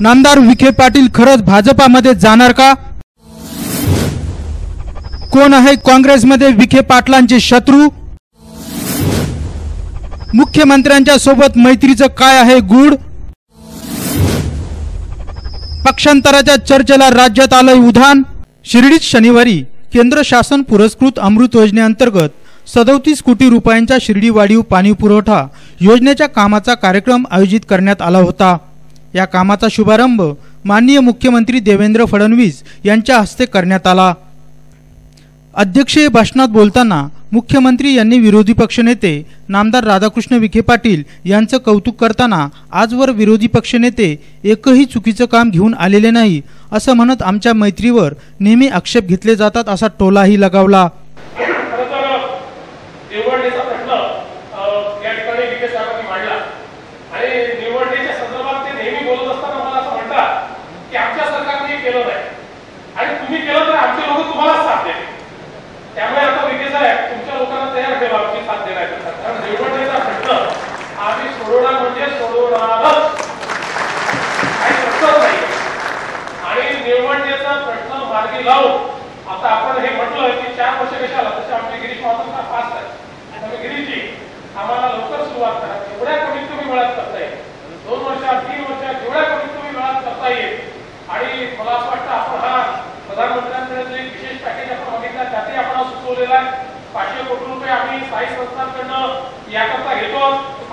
नामदार विखे पाटील खरंच भाजपामध्ये जाणार का? कोण आहे काँग्रेसमध्ये विखे पाटलांचे शत्रू? मुख्यमंत्र्यांच्या सोबत मैत्रीचं काय आहे गुड पक्षांतराच्या चर्चेला राज्यात आलंय उधाण? शिर्डीत शनिवारी केंद्र शासन पुरस्कृत अमृत योजनेअंतर्गत सदोतीस कोटी रुपयांच्या शिर्डी वाढीव पाणी पुरवठा योजनेच्या कामाचा कार्यक्रम आयोजित करण्यात आला होता. या कामाचा शुभारंभ माननीय मुख्यमंत्री देवेंद्र फडणवीस यांच्या हस्ते करण्यात आला. अध्यक्षीय भाषणात बोलताना मुख्यमंत्री यांनी विरोधी पक्षनेते नामदार राधाकृष्ण विखे पाटील यांचं कौतुक करताना आजवर विरोधी पक्षनेते एकही चुकीचं काम घेऊन आलेले नाही असं म्हणत आमच्या मैत्रीवर नेहमी आक्षेप घेतले जातात असा टोलाही लगावला खरं तर निवडणुकीचा प्रश्न अ, या ठिकाणी विखे साहेबांनी मांडला आणि निवडणुकीच्या संदर्भात ते नेहमी बोलत असताना मला असं म्हणतात की आमच्या सरकारने हे केलं नाही आणि तुम्ही केलं तर आमचे लोक तुम्हाला साथ देतील त्यामुळे आता विखे साहेब तुमच्या लोकांना तयार ठेवा आमची साथ देण्याकरता कारण निवडणुकीचा प्रश्न आम्ही सोडवणार म्हणजे सोडवणारच काही प्रश्नच नाही आणि निवडणुकीचा प्रश्न मार्गी लावू. आता आपण हे म्हटलं की चार वर्ष कशाला? तसे आमचे गिरीश माधव पाच आहे त्यामुळे म्हणजे गिरीशजी आम्हाला लवकर सुरुवात करा. जेवढ्या कमीत कमी वेळात करता येईल. दोन वर्षात तीन वर्षात जेवढ्या कमीत कमी वेळात करता येईल. आणि मला असं वाटतं आपण हा प्रधानमंत्र्यांकडे जे एक विशेष पॅकेज आपण मागितला त्यातही आपण सुचवलेला आहे. पाचशे कोटी रुपये आम्ही स्थायी संस्थांकडनं याकरता घेतो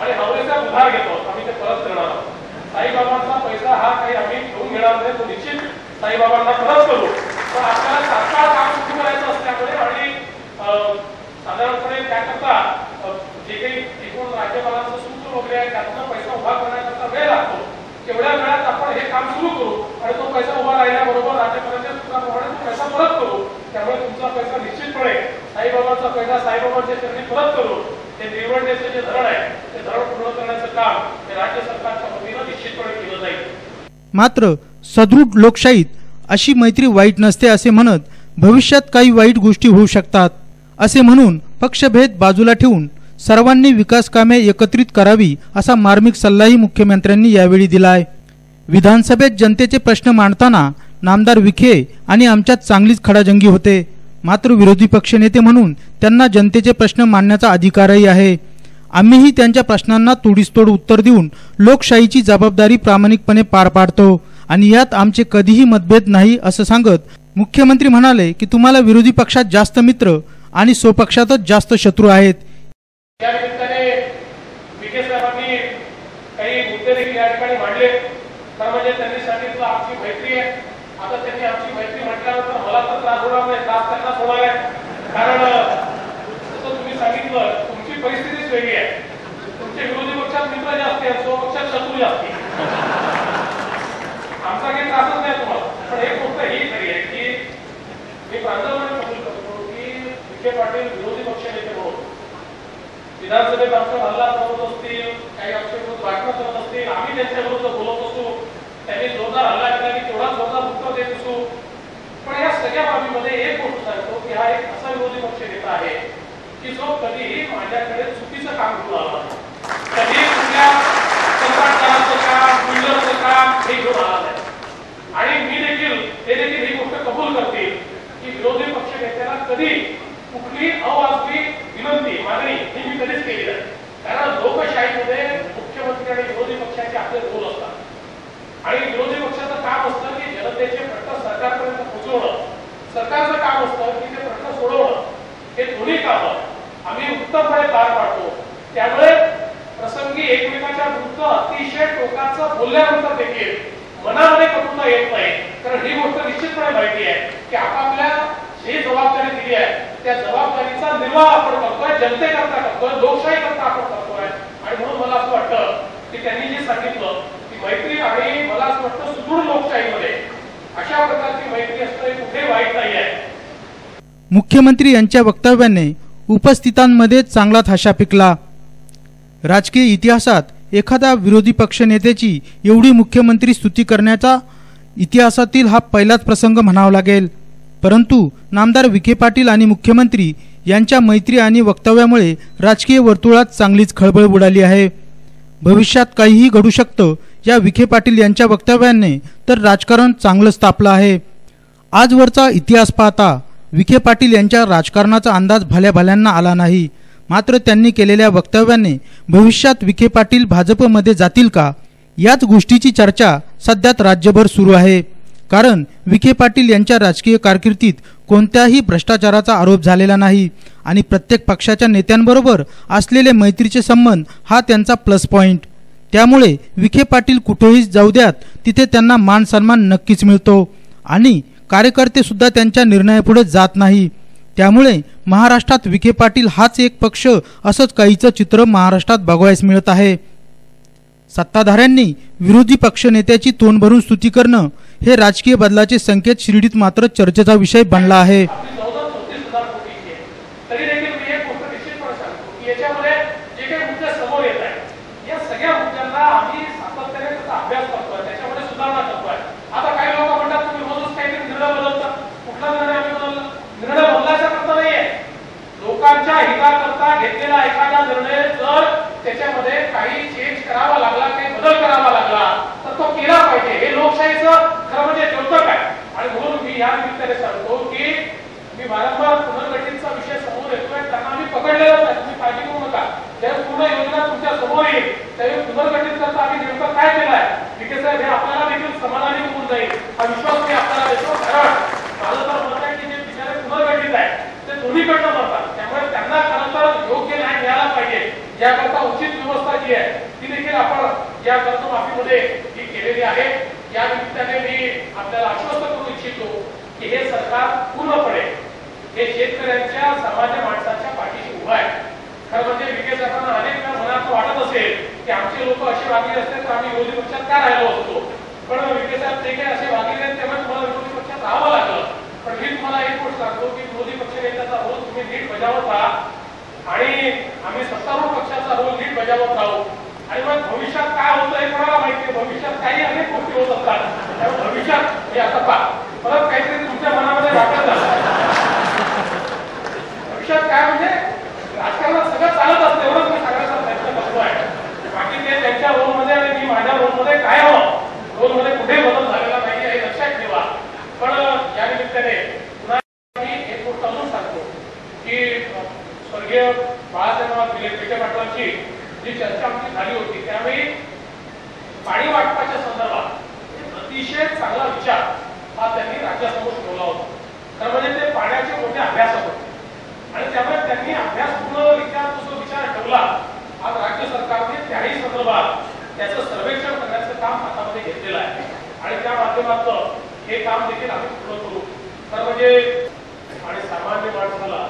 आणि हवरेचा उधार घेतो. आम्ही ते परत करणार आहोत. साईबाबांचा पैसा हा काही आम्ही घेऊन घेणार नाही तो निश्चित साईबाबांना परत करू. पण आता तात्काळ काम सुरू करायचं असल्यामुळे आणि साधारणपणे त्याकरता अं, जे काही एकूण राज्यपालांचं सूत्र वगैरे आहे त्यातनं पैसा उभा करण्याकरता वेळ लागतो. तेवढ्या वेळात आपण हे काम सुरू करू आणि तो पैसा उभा राहिल्याबरोबर राज्यपालांच्या सूत्राप्रमाणे तो पैसा परत करू. त्यामुळे तुमचा पैसा निश्चितपणे साईबाबांचा पैसा साईबाबांच्या त्यांनी परत करू ते निवडण्याचं जे धरण आहे ते धरण पूर्ण करण्याचं काम हे राज्य सरकारच्या वतीनं निश्चितपणे केलं जाईल. मात्र सदृढ लोकशाहीत अशी मैत्री वाईट नसते असे म्हणत भविष्यात काही वाईट गोष्टी होऊ शकतात असे म्हणून पक्षभेद बाजूला ठेवून सर्वांनी विकास कामे एकत्रित करावी असा मार्मिक सल्लाही मुख्यमंत्र्यांनी यावेळी दिलाय. विधानसभेत जनतेचे प्रश्न मांडताना नामदार विखे आणि आमच्यात चांगलीच खडाजंगी होते. मात्र विरोधी पक्षनेते म्हणून त्यांना जनतेचे प्रश्न मांडण्याचा अधिकारही आहे. आम्हीही त्यांच्या प्रश्नांना तोडीसतोड उत्तर देऊन लोकशाहीची जबाबदारी प्रामाणिकपणे पार पाडतो. आणि यात आमचे कधीही मतभेद नाही असं सांगत मुख्यमंत्री म्हणाले की तुम्हाला विरोधी पक्षात जास्त मित्र आणि स्वपक्षातच जास्त शत्रू आहेत. तुमची परिस्थितीच वेगळी आहे. तुमचे विरोधी पक्षात मित्र जास्ती आहेत स्वपक्षात शत्रू जास्ती आमचा काही त्रासच नाही तुम्हाला. पण एक गोष्ट ही खरी आहे की मी प्रांजळपणे कबूल की विखे पाटील विरोधी पक्ष म्हणून. विधानसभेत आमचा हल्ला करत असतील काही आमच्या विरुद्ध करत असतील आम्ही त्यांच्या विरुद्ध बोलत असू त्यांनी जोरदार हल्ला केला की तेवढा जोरदार उत्तर देत असू. पण या सगळ्या बाबीमध्ये एक गोष्ट सांगतो की हा एक असा विरोधी पक्ष नेता आहे की जो कधीही माझ्याकडे चुकीचं काम घेऊन आला कधी कुठल्या काम काम हे घेऊन आला नाही. आणि मी देखील ते देखील ही गोष्ट कबूल करतील की विरोधी पक्ष नेत्याला कधी कुठली अवाजवी विनंती मागणी ही मी कधीच केली नाही. कारण लोकशाहीमध्ये मुख्यमंत्री आणि विरोधी पक्षाचे आपले रोल असतात. आणि विरोधी पक्षाचं काम असतं की जनतेचे प्रश्न सरकारपर्यंत पोहोचवणं सरकारचं काम असतं की ते प्रश्न सोडवणं. हे दोन्ही कामं आम्ही उत्तमपणे पार पाडतो. त्यामुळे प्रसंगी एकमेकाच्या वृत्त अतिशय टोकाचं बोलल्यानंतर देखील मनामध्ये कटुता येत नाही. कारण ही गोष्ट निश्चितपणे माहिती आहे की आपापल्या जी जबाबदारी दिली आहे त्या जबाबदारीचा निर्वाह आपण करतोय जनतेकरता करतोय लोकशाही करता आपण करतोय. आणि म्हणून मला असं वाटतं की त्यांनी जे सांगितलं की मैत्री आणि मला असं वाटतं सुदृढ लोकशाहीमध्ये अशा प्रकारची मैत्री असणं कुठे वाईट नाही आहे. मुख्यमंत्री यांच्या वक्तव्याने उपस्थितांमध्ये चांगला हशा पिकला. राजकीय इतिहासात एखाद्या विरोधी पक्षनेत्याची एवढी मुख्यमंत्री स्तुती करण्याचा इतिहासातील हा पहिलाच प्रसंग म्हणावा लागेल. परंतु नामदार विखे पाटील आणि मुख्यमंत्री यांच्या मैत्री आणि वक्तव्यामुळे राजकीय वर्तुळात चांगलीच खळबळ बुडाली आहे. भविष्यात काहीही घडू शकतं या विखे पाटील यांच्या वक्तव्याने तर राजकारण चांगलंच तापलं आहे. आजवरचा इतिहास पाहता विखे पाटील यांच्या राजकारणाचा अंदाज भल्या भल्यांना आला नाही. मात्र त्यांनी केलेल्या वक्तव्याने भविष्यात विखे पाटील भाजपमध्ये जातील का? याच गोष्टीची चर्चा सध्यात राज्यभर सुरू आहे. कारण विखे पाटील यांच्या राजकीय कारकिर्दीत कोणत्याही भ्रष्टाचाराचा आरोप झालेला नाही आणि प्रत्येक पक्षाच्या नेत्यांबरोबर असलेले मैत्रीचे संबंध हा त्यांचा प्लस पॉईंट त्यामुळे विखे पाटील कुठेही जाऊ द्यात तिथे त्यांना मान सन्मान नक्कीच मिळतो. आणि कार्यकर्ते सुद्धा त्यांच्या निर्णयापुढे जात नाही. त्यामुळे महाराष्ट्रात विखे पाटील हाच एक पक्ष असंच काहीचं चित्र महाराष्ट्रात बघावयास मिळत आहे. सत्ताधाऱ्यांनी विरोधी पक्षनेत्याची तोंड भरून स्तुती करणं हे राजकीय बदलाचे संकेत शिर्डीत मात्र चर्चेचा विषय बनला आहे आपली चौदा चौतीस हजार कोटीची आहे तरी देखील मी एक गोष्ट निश्चितपणे सांगतो की याच्यामध्ये जे काही मुद्दे समोर येत आहेत या सगळ्या मुद्द्यांना आम्ही सातत्याने त्याचा अभ्यास करतोय त्याच्यामध्ये सुधारणा करतोय आता काही लोक म्हणतात तुम्ही रोजच काहीतरी निर्णय बदलता कुठला निर्णय आम्ही बदलला निर्णय बदलायचा करता नाहीये लोकांच्या हिताकरता घेतलेला एखादा निर्णय जर त्याच्यामध्ये काही चेंज करावा लागला काही बदल करावा लागला तर तो केला पाहिजे हे लोकशाहीचं खरं म्हणजे द्योतक आहे आणि म्हणून मी या निमित्ताने सांगतो की मी वारंवार पुनर्गठितचा विषय समोर येतोय त्यांना आम्ही पकडलेलाच आहे तुम्ही काळजी करू नका. त्या पूर्ण योजना तुमच्यासमोर येईल त्यावेळी पुनर्गठित करता आम्ही नेमकं काय केलंय? विखे साहेब हे आपल्याला देखील समाधानी होऊन जाईल. हा विश्वास मी आपल्याला देतो. कारण माझं तर मत आहे की जे बिचारे पुनर्गठित आहे ते दोन्हीकडनं म्हणतात त्यामुळे त्यांना खरं तर योग्य न्याय मिळाला पाहिजे. याकरता उचित व्यवस्था जी आहे ती देखील आपण या कर्जमाफीमध्ये ही केलेली आहे. या निमित्ताने मी आपल्याला आश्वस्त करू इच्छितो. की हे सरकार पूर्णपणे हे शेतकऱ्यांच्या सामान्य माणसाच्या पाठीशी उभा आहे. खरं म्हणजे विखे साहेबांना अनेक वेळा मनात वाटत असेल की आमचे लोक असे वागले असते तर आम्ही विरोधी पक्षात का राहिलो असतो? पण विखे साहेब ते काही असे वागले नाहीत त्यामुळे तुम्हाला विरोधी पक्षात राहावं लागलं. पण मी तुम्हाला एक गोष्ट सांगतो की विरोधी पक्ष नेत्याचा रोल तुम्ही नीट बजावत राहा. आणि आम्ही सत्तारूढ पक्षाचा रोल नीट बजावत राहू. आणि मग भविष्यात काय होतं हे कोणाला माहिती? भविष्यात काही अनेक गोष्टी होत असतात. त्यामुळे भविष्यात हे आता पहा. परत काहीतरी तुमच्या मनामध्ये वाटत झालं भविष्यात काय म्हणजे राजकारणात सगळं चालत असतं एवढंच मी सांगायचा प्रयत्न करतोय. बाकी ते त्यांच्या रोलमध्ये आणि मी माझ्या रोलमध्ये काय हवं रोलमध्ये कुठेही बदल झालेला नाही हे लक्षात ठेवा. पण या निमित्ताने पुन्हा मी एक गोष्ट अजून सांगतो की स्वर्गीय बाळासाहेब विले पेटे पाटलांची जी चर्चा आमची झाली होती त्यावेळी पाणी वाटपाच्या संदर्भात अतिशय चांगला विचार हा त्यांनी राज्यासमोर ठेवला होता. तर म्हणजे ते पाण्याचे मोठे अभ्यासक होते. आणि त्यामुळे त्यांनी अभ्यास तो जो विचार ठेवला. आज राज्य सरकारने त्याही संदर्भात त्याचं सर्वेक्षण करण्याचं काम हातामध्ये घेतलेलं आहे. आणि त्या माध्यमातून हे काम देखील आम्ही पूर्ण करू. तर म्हणजे आणि सामान्य माणसाला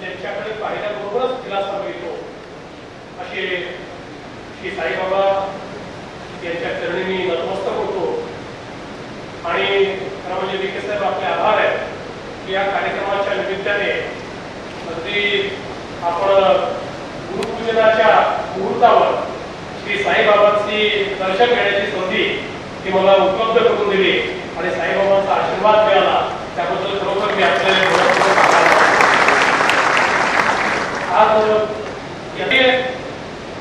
त्यांच्याकडे पाहिल्याबरोबरच दिलासा मिळतो असे श्री साईबाबा यांच्या चरणी आणि खरं म्हणजे विखे साहेब आपले आभार आहेत की या कार्यक्रमाच्या निमित्ताने अगदी आपण गुरुपूजनाच्या मुहूर्तावर श्री साईबाबांची दर्शन घेण्याची संधी ती मला उपलब्ध करून दिली आणि साईबाबांचा आशीर्वाद मिळाला. त्याबद्दल खरोखर मी आपल्याला आज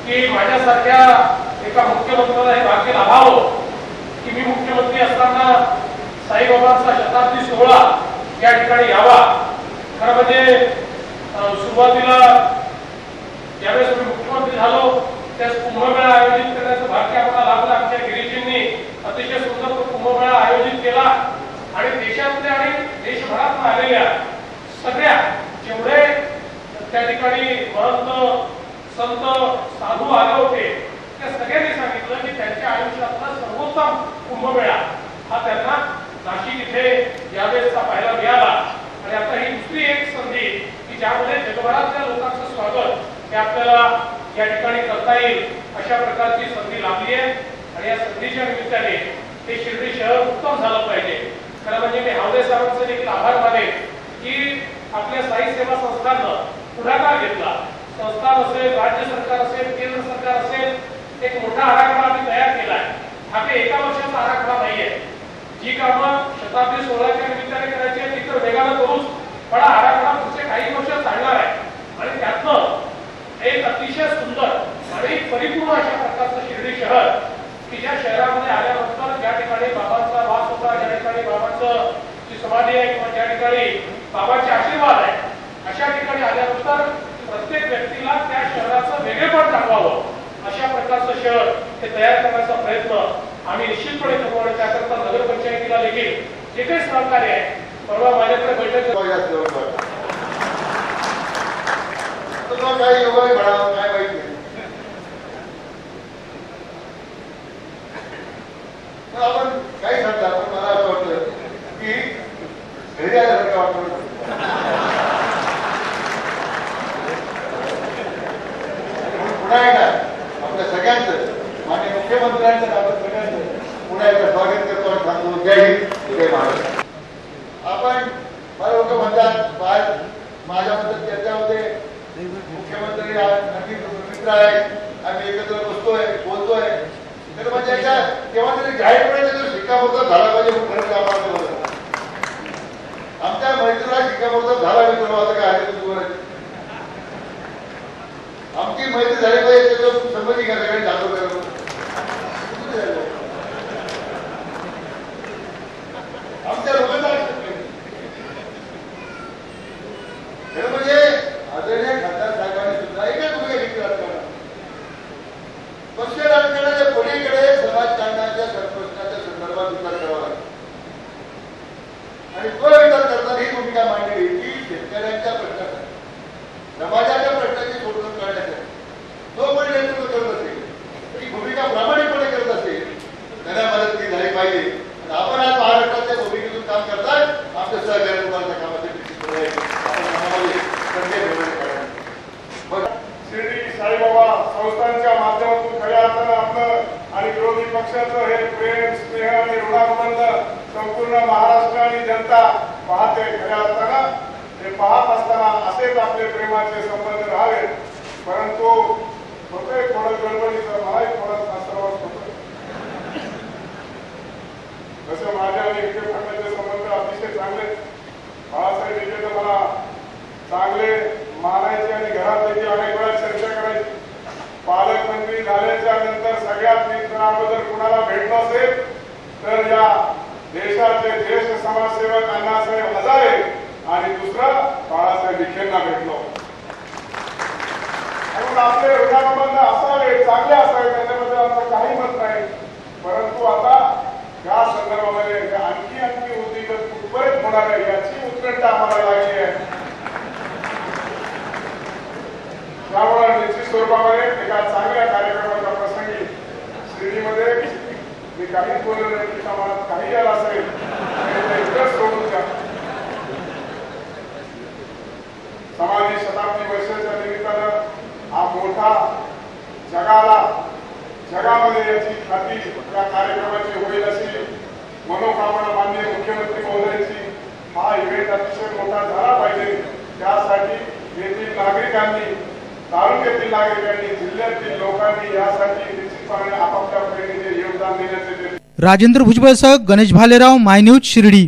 की माझ्यासारख्या एका मुख्यमंत्र्याला हे भाग्य लाभावं. की मी मुख्यमंत्री असताना साईबाबांचा शताब्दी सोहळा या ठिकाणी यावा. खरं म्हणजे सुरुवातीला ज्यावेळेस मी मुख्यमंत्री झालो त्यास कुंभमेळा आयोजित करण्याचं भाग्य आम्हाला लाभलं आमच्या गिरीजींनी अतिशय सुंदर तो कुंभमेळा आयोजित केला आणि देशातल्या आणि देशभरातून आलेल्या सगळ्या जेवढे त्या ठिकाणी महंत संत साधू आले होते त्या सगळ्यांनी सांगितलं की त्यांच्या आयुष्यातला सर्वोत्तम कुंभमेळा हा त्यांना नाशिक इथे यावेळेसचा पाहायला मिळाला. आणि आता ही दुसरी एक संधी की ज्यामध्ये जगभरातल्या लोकांचं स्वागत हे आपल्याला या ठिकाणी करता येईल अशा प्रकारची संधी लाभली आहे. आणि या संधीच्या निमित्ताने हे शिर्डी शहर उत्तम झालं पाहिजे. खरं म्हणजे मी हावडे साहेबांचे देखील आभार मानेन की आपल्या साई सेवा संस्थांना पुढाकार घेतला. संस्थान असेल राज्य सरकार असेल केंद्र सरकार असेल एक मोठा आराखडा आम्ही तयार केला आहे हा काही एका वर्षाचा आराखडा नाहीये. जी कामं शताब्दी सोहळ्याच्या निमित्ताने करायची आहे ती तर वेगानं करूच. पण हा आराखडा पुढचे काही वर्ष चालणार आहे. आणि त्यातनं एक अतिशय सुंदर आणि परिपूर्ण अशा प्रकारचं शिर्डी शहर की ज्या शहरामध्ये आल्यानंतर ज्या ठिकाणी बाबांचा वास होता ज्या ठिकाणी बाबांचं जी समाधी आहे किंवा ज्या ठिकाणी बाबांचे आशीर्वाद आहे अशा ठिकाणी आल्यानंतर प्रत्येक व्यक्तीला त्या शहरात वेगळेपण दाखवावं अशा प्रकारचं ते हे तयार करण्याचा प्रयत्न आम्ही निश्चितपणे करू आणि नगर नगरपंचायतीला देखील जे काही सहकार्य आहे परवा माझ्याकडे बैठक तुला काही योगाने म्हणावं काय माहीत. आपण काही सांगता पण मला असं वाटतं की घरी आल्यासारखं वाटतं म्हणून पुन्हा एकदा आपल्या सगळ्यांचं माननीय मुख्यमंत्र्यांचं आणि आपल्या सगळ्यांचं पुन्हा एकदा स्वागत करतो आणि सांगतो जय हिंद जय महाराष्ट्र आपण मला लोक म्हणतात आज माझ्याबद्दल चर्चा होते मुख्यमंत्री आज नक्की मित्र आहेत आम्ही एकत्र बसतोय बोलतोय तर म्हणजे एकदा केव्हा तरी जाहीरपणे त्याचा शिक्कामोर्तब झाला पाहिजे म्हणून खरं तर आम्हाला ते होतं. आमच्या मैत्रीला शिक्कामोर्तब झाला मी तुला आता काय आहे ते तुझं करा आमच्या लोकांना खरं म्हणजे आदरणीय खासदार साहेबांनी सुद्धा एकच भूमिका घेतली पक्ष राजकारणाच्या पलीकडे समाजकारणाच्या प्रश्नाच्या संदर्भात विचार करावा लागतो आणि तो विचार करताना ही भूमिका मांडली की शेतकऱ्यांच्या प्रश्नासाठी समाजात प्रश्नाची सोडवणूक करण्यासाठी जो कोणी नेतृत्व करत असेल ही भूमिका प्रामाणिकपणे करत असेल त्यांना मदत केली झाली पाहिजे आणि आपण आज महाराष्ट्राच्या भूमिकेतून काम करताय आमचं सहकार्य तुम्हाला त्या कामाचे निश्चित आहे. आपण कामामध्ये संजय ठेवणे करावे. बघा शिर्डी साईबाबा संस्थांच्या माध्यमातून खऱ्या अर्थानं आपलं आणि विरोधी पक्षाचं हे प्रेम स्नेह आणि ऋणानुबंध संपूर्ण महाराष्ट्र आणि जनता पाहते खऱ्या अर्थानं हे पाहत असताना असेच आपले प्रेमाचे संबंध राहावेत परंतु होते थोडं गडबडीचं मलाही थोडं सर्वात होतं तसं माझ्या आणि विखे पाटलाचे संबंध अतिशय चांगले आहेत. बाळासाहेब विखे तर मला चांगले मानायचे आणि घरात देखील अनेक वेळा चर्चा करायची पालकमंत्री झाल्याच्या नंतर सगळ्यात मित्र अगोदर कुणाला भेटलो असेल तर या देशाचे ज्येष्ठ समाजसेवक अण्णासाहेब हजारे आणि दुसरा बाळासाहेब विखेंना भेटलो. म्हणून आपले ऋणानुबंध असावे चांगले असावे त्याच्याबद्दल आमचं काही मत नाही परंतु आता या संदर्भामध्ये हे आणखी आणखी उद्योजक कुठपर्यंत होणार आहे याची उत्कंठा आम्हाला लागली आहे त्यामुळे निश्चित स्वरूपामध्ये एका चांगल्या कार्यक्रमाच्या प्रसंगी शिर्डीमध्ये मी काहीच बोललो नाही की मला काही आला असेल तरी ते इकडंच सोडून द्या समाधी शताब्दी वर्षाच्या निमित्तानं हा मोठा जगाला जगामध्ये याची ख्याती या कार्यक्रमाची होईल अशी मनोकामना माननीय मुख्यमंत्री महोदयांची. हा इव्हेंट अतिशय मोठा झाला पाहिजे. त्यासाठी येथील नागरिकांनी तालुक्यातील नागरिकांनी जिल्ह्यातील लोकांनी यासाठी निश्चितपणे आपापल्या परीने योगदान देण्याचे ते राजेंद्र भुजबळसह गणेश भालेराव माय न्यूज शिर्डी.